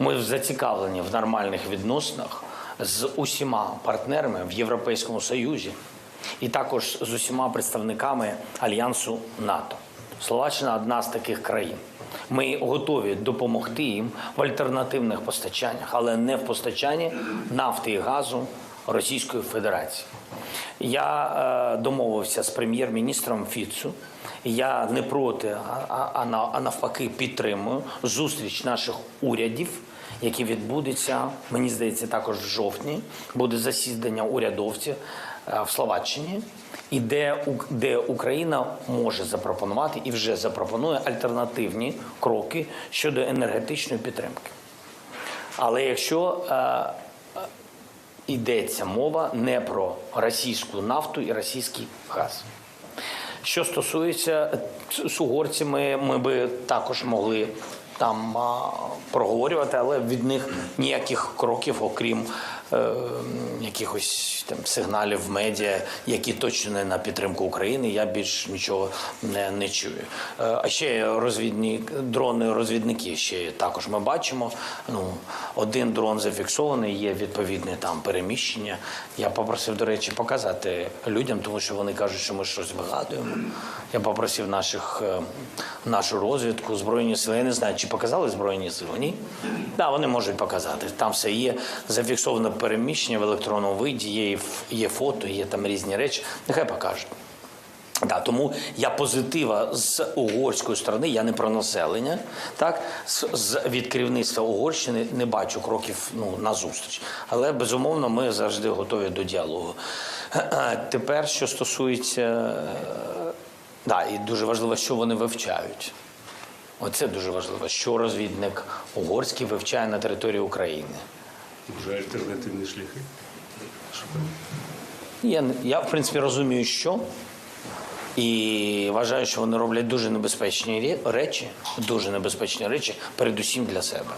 Ми зацікавлені в нормальних відносинах з усіма партнерами в Європейському Союзі і також з усіма представниками альянсу НАТО. Словаччина одна з таких країн. Ми готові допомогти їм в альтернативних постачаннях, але не в постачанні нафти і газу Російської Федерації. Я е, домовився з прем'єр-міністром Фіцу. Я не проти, а, а, а навпаки підтримую зустріч наших урядів, які відбудеться, мені здається, також в жовтні. Буде засідання урядовців е, в Словаччині, і де, У- де Україна може запропонувати і вже запропонує альтернативні кроки щодо енергетичної підтримки. Але якщо е, йдеться мова не про російську нафту і російський газ. Що стосується з угорцями, ми би також могли там а, проговорювати, але від них ніяких кроків, окрім е, якихось там сигналів в медіа, які точно не на підтримку України, я більш нічого не, не чую. Е, а ще розвідні дрони, розвідники ще також ми бачимо. Ну, один дрон зафіксований, є відповідне там переміщення. Я попросив, до речі, показати людям, тому що вони кажуть, що ми щось вигадуємо. Я попросив наших, е, нашу розвідку, збройні сили. Я не знаю, чи показали збройні сили? Ні? Да, вони можуть показати. Там все є зафіксоване переміщення в електронному виді, є, є фото, є там різні речі. Нехай покажуть. Да, тому я позитива з угорської сторони, я не про населення, так з, з від керівництва Угорщини не бачу кроків ну на зустріч. Але безумовно ми завжди готові до діалогу. Тепер, що стосується, е, да, і дуже важливо, що вони вивчають. Оце дуже важливо, що розвідник угорський вивчає на території України. Може, альтернативні шляхи. Я, я в принципі розумію, що. І вважаю, що вони роблять дуже небезпечні речі, дуже небезпечні речі, передусім для себе.